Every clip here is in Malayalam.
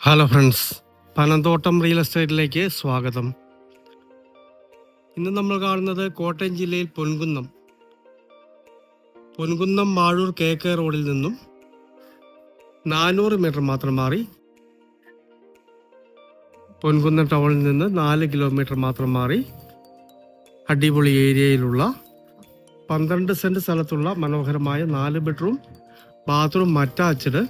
ഹലോ ഫ്രണ്ട്സ് പനന്തോട്ടം റിയൽ എസ്റ്റേറ്റിലേക്ക് സ്വാഗതം. ഇന്ന് നമ്മൾ കാണുന്നത് കോട്ടയം ജില്ലയിൽ പൊൻകുന്നം. പൊൻകുന്നം മാഴൂർ കെ കെ റോഡിൽ നിന്നും നാനൂറ് മീറ്റർ മാത്രം മാറി പൊൻകുന്നം ടൗണിൽ നിന്ന് നാല് കിലോമീറ്റർ മാത്രം മാറി അടിപൊളി ഏരിയയിലുള്ള പന്ത്രണ്ട് സെന്റ് സ്ഥലത്തുള്ള മനോഹരമായ നാല് ബെഡ്റൂം ബാത്റൂം അറ്റാച്ച്ഡ്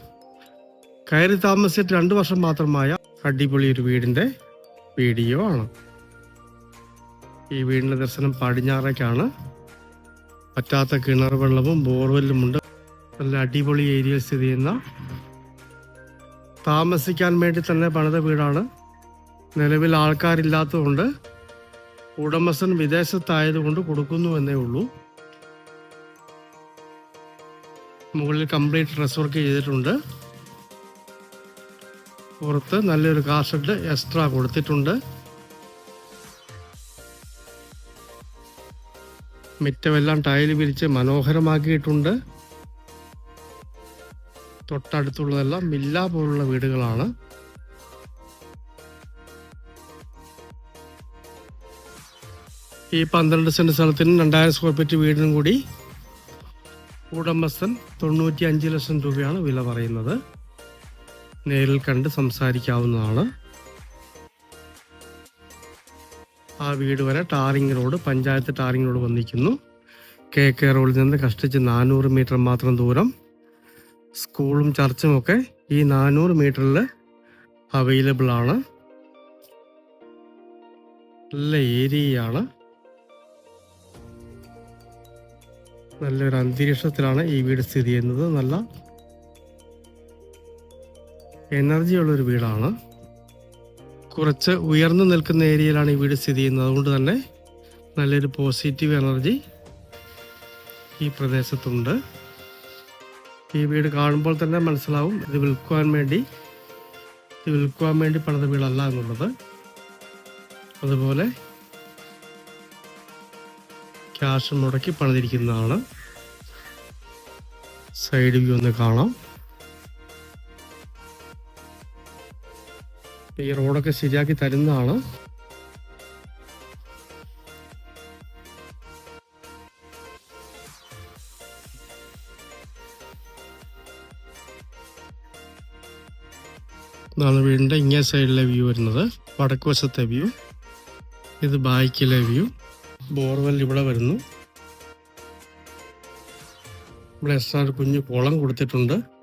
കയറി താമസിച്ചിട്ട് രണ്ട് വർഷം മാത്രമായ അടിപൊളി ഒരു വീടിന്റെ വീഡിയോ ആണ്. ഈ വീടിന്റെ ദർശനം പടിഞ്ഞാറേക്കാണ്. പറ്റാത്ത കിണർ വെള്ളവും ബോർവെല്ലുമുണ്ട് നല്ല അടിപൊളി ഏരിയയിൽ സ്ഥിതി ചെയ്യുന്ന താമസിക്കാൻ വേണ്ടി തന്നെ പണിത വീടാണ്. നിലവിൽ ആൾക്കാരില്ലാത്തതുകൊണ്ട് ഉടമസ്ഥൻ വിദേശത്തായതുകൊണ്ട് കൊടുക്കുന്നു എന്നേ ഉള്ളൂ. മുകളിൽ കംപ്ലീറ്റ് ഡ്രസ് വർക്ക് ചെയ്തിട്ടുണ്ട്. പുറത്ത് നല്ലൊരു കാസറ്റ് എക്സ്ട്രാ കൊടുത്തിട്ടുണ്ട്. മിറ്റമെല്ലാം ടൈൽ വിരിച്ച് മനോഹരമാക്കിയിട്ടുണ്ട്. തൊട്ടടുത്തുള്ളതെല്ലാം മില്ല പോലുള്ള വീടുകളാണ്. ഈ പന്ത്രണ്ട് സെന്റ് സ്ഥലത്തിനും രണ്ടായിരം സ്ക്വയർ ഫീറ്റ് വീടിനും കൂടി ഉടമസ്ഥൻ തൊണ്ണൂറ്റി അഞ്ച് ലക്ഷം രൂപയാണ് വില പറയുന്നത്. നേരിൽ കണ്ട് സംസാരിക്കാവുന്നതാണ്. ആ വീട് വരെ tarring road panchayat tarring road വന്നിരിക്കുന്നു. കെ കെ റോഡിൽ നിന്ന് കഷ്ടിച്ച് നാനൂറ് മീറ്റർ മാത്രം ദൂരം. സ്കൂളും ചർച്ചും ഒക്കെ ഈ നാനൂറ് മീറ്ററിൽ അവൈലബിൾ ആണ് നല്ല ഏരിയയാണ്. നല്ലൊരു അന്തരീക്ഷത്തിലാണ് ഈ വീട് സ്ഥിതി ചെയ്യുന്നത്. നല്ല എനർജി ഉള്ള ഒരു വീടാണ്. കുറച്ച് ഉയർന്നു നിൽക്കുന്ന ഏരിയയിലാണ് ഈ വീട് സ്ഥിതി ചെയ്യുന്നത്. അതുകൊണ്ട് തന്നെ നല്ലൊരു പോസിറ്റീവ് എനർജി ഈ പ്രദേശത്തുണ്ട്. ഈ വീട് കാണുമ്പോൾ തന്നെ മനസ്സിലാവും ഇത് വിൽക്കുവാൻ വേണ്ടി ഇത് വിൽക്കുവാൻ വേണ്ടി പണിത വീടല്ല എന്നുള്ളത്. അതുപോലെ ക്യാഷ് മുടക്കി പണിതിരിക്കുന്നതാണ്. സൈഡ് വ്യൂ ഒന്ന് കാണാം. ഈ റോഡൊക്കെ ശരിയാക്കി തരുന്നതാണ്. ഇതാണ് വീടിന്റെ ഇങ്ങേ സൈഡിലെ വ്യൂ വരുന്നത്. വടക്ക് വശത്തെ വ്യൂ. ഇത് ബാക്കിലെ വ്യൂ. ബോർവെൽ ഇവിടെ വരുന്നു. ഇവിടെ എക്സ്ട്രാ കുഞ്ഞു കുളം കൊടുത്തിട്ടുണ്ട്.